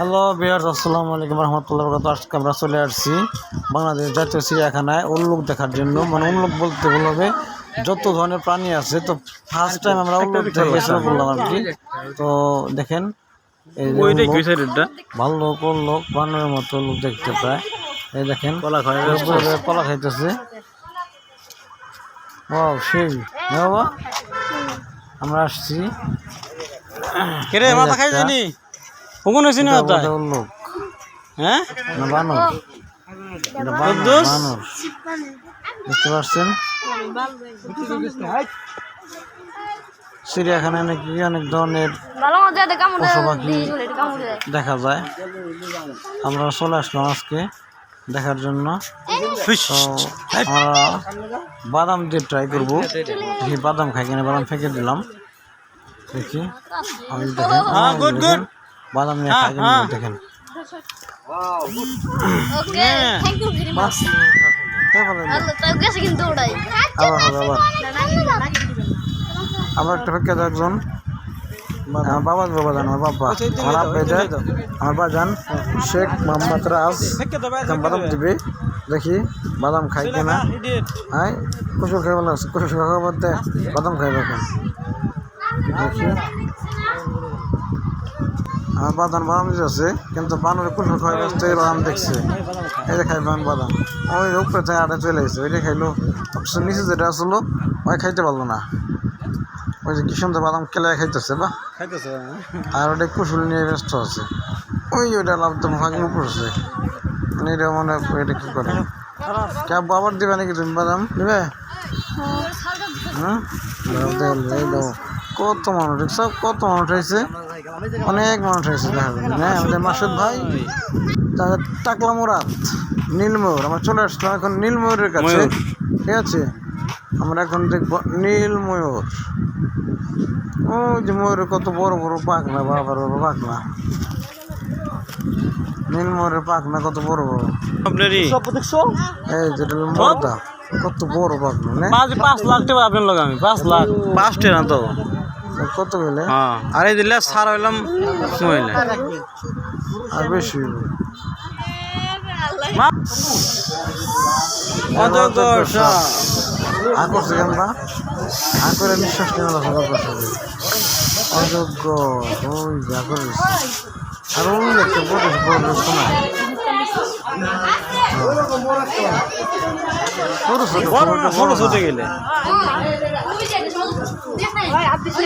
Hello Bihar আসসালামু আলাইকুম রহমতুল্লাহ বরকাত আজকে আমরা চলে আসছি বাংলাদেশ জাতীয় চিড়িয়াখানায় উল্লুক দেখার জন্য। মানে উল্লুক বলতে বলবে যত ধরনের প্রাণী আছে তো ফার্স্ট টাইম আমরা উল্লুক দেখে শুরু করলাম আর কি। তো দেখেন ভালো ওইটাই উল্লুক, বানরের মতো লোক দেখতে পায়। এই দেখেন কলা খাইতেছে। সেই। হ্যাঁ বাবা আমরা আসছি। মাথা একটা- খাই জানি হুকুন হয়েছে না হ্যাঁ? না বানর। বানর বুঝতে পারছেন চিড়িয়াখানায় নাকি অনেক ধরনের দেখা পশু পাখি দেখা যায়। আমরা চলে আসলাম আজকে দেখার জন্য। আমরা বাদাম দিয়ে ট্রাই করব। দেখি বাদাম খাই কিনা বাদাম ফেঁকে দিলাম। দেখি। আমি দেখেন। হ্যাঁ, দেখেন, বাদাম নিয়ে খাই হ্যাঁ। দেখেন। Okay thank you very much কে বলে? ভালো তাও গেছে কিন্তু ওটাই আবার একটা দাও একজন। আমার বাবা বাবা জান আমার বাবা। আমার আব্বা আমার বাবা জান শেখ মোহাম্মদ রাজ। বাদাম দিবে। দেখি বাদাম খাই কিনা। হ্যাঁ কুসু খাই ভালো আছে কুসু খাওয়া বলতে বাদাম খাই দেখি। আমার বাদাম বাদাম দিতেছে কিন্তু বানরে কুসু খাওয়াই ব্যস্ত এই বাদাম দেখছে। এই যে খাই বান বাদাম। ওই উপরে থেকে আটা চলে এসেছে ওইটা খাইলো। অবশ্য নিচে যেটা আসলো ওই খাইতে পারল না। ওই যে কি সুন্দর বাদাম কেলে খাইতেছে বা? খাইতেছে আর ওটা কুশুল নিয়ে ব্যস্ত আছে। ওই ওইটা লাভ তো ভাগ্য করছে। মানে এটা মনে হয় এটা কি করে? ক্যাব আবার দিবে নাকি তুমি বাদাম? দিবে? হ্যাঁ এই দাও। কত মানুষ দেখছ কত মানুষ হয়েছে? অনেক মানুষ হয়েছে দেখা যাবে না আমাদের মাসুদ ভাই তারপর টাকলা মুরাদ নীলময়ূর আমরা চলে আসলাম এখন নীলময়ূরের কাছে। ঠিক আছে? আমরা এখন দেখব নীলময়ূর ওই যে ময়ূরের কত বড় বড় পাখনা বাবার বাবা পাখনা। নীলময়ূরের পাখনা কত বড় বড়। আপনারই? এই যেটা মর্দা কত বড় পাখনা না? পাঁচ পাঁচ লাখ টাকা আপনার লোক আমি পাঁচ লাখ। পাঁচ টাকা তো? কত গেলে হ্যাঁ। আর এই দিলে সার হইলাম মহিলা। আর বেশি। অযোগ্য আমরা আকরে নিঃশ্বাস করছে। অযোগ্য। ওই যে আকর আর ওই একটা বড় বড় শোনা। ছোট ছোট ছোট ছোট গেলে।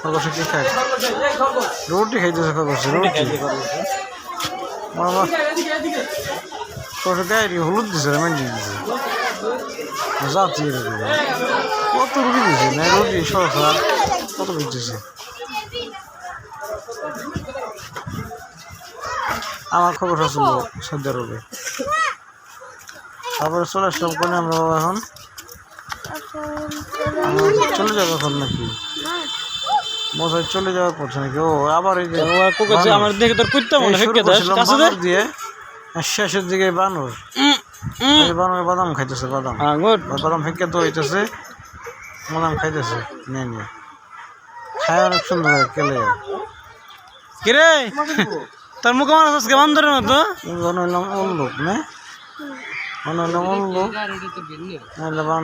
খরগোশে কি খায়? রুটি খাইতেছে খরগোশে রুটি? বাবা খরগোশে। গায়ে হলুদ দিছে মেন্ডি দিছে? জাতি কত রুটি দিছে? না রুটি সরসা কত দিছে? আমার খবর আসল সদ্য রবে তারপরে চলে আসলাম কোনে আমরা এখন? চলে যাব এখন নাকি? মশাই চলে যাওয়ার পড়ছে নাকি? ও আবার এই যে আমার দেখে তোর কুত্তা মনে হেঁকে কাছে দিয়ে। শেষের দিকে বানর। বানর বাদাম খাইতেছে বাদাম। হ্যাঁ বাদাম ফেঁকে দইতেছে বাদাম খাইতেছে নিয়ে নিয়ে। খায় অনেক সুন্দর হয় কেলে। কিরে তোর মুখ আমার আজকে বান্দরের মতো? মনে হইলাম উল্লুক না? মনে হইলাম উল্লুক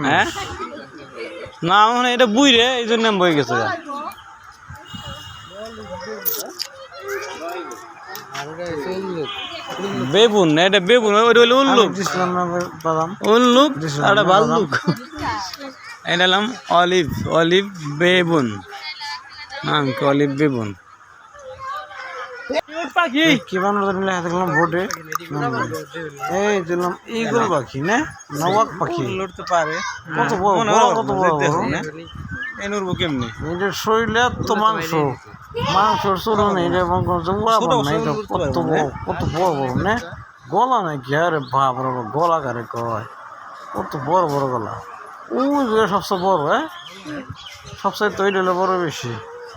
হ্যাঁ? না মানে এটা বুই রে এই জন্য বই গেছে। বেবুন না এটা ওইটা হলো উল্লুক। উল্লুক আর ভাল্লুক এটা হলাম অলিভ অলিভ বেবুন। নাম কি? Olive baboon. পাখি। কি বানর দেখলাম ভোটে। এই দিলাম ইগল পাখি না? পাখি। লড়তে পারে। কত বড় মনে বড় হয় কত বড় না। এই কেমনি? শরীরে এত মাংস। মাংসর চুল নেই এটা মাংস। উড়াবার না এটা কত বড় কত বড় বড় না গলা নাকি আরে বাপ রে গলা কারে কয়? কত বড় বড় গলা। ওই যে সবচেয়ে বড় হ্যাঁ? সবচেয়ে তৈরি হলে বড় বেশি।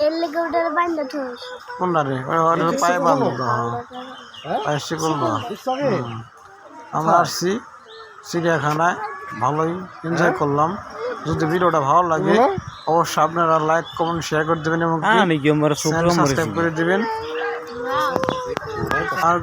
এর লেগে ওটার বাইন্দা থইস কোনটা রে? পায়ে বাঁধবো হ্যাঁ? পায়ে শিকল আমরা আসছি চিড়িয়াখানায়। ভালোই এনজয় করলাম। যদি ভিডিওটা ভালো লাগে অবশ্যই আপনারা লাইক কমেন্ট শেয়ার করে দেবেন এবং শুক্র সাবস্ক্রাইব করে দেবেন। আর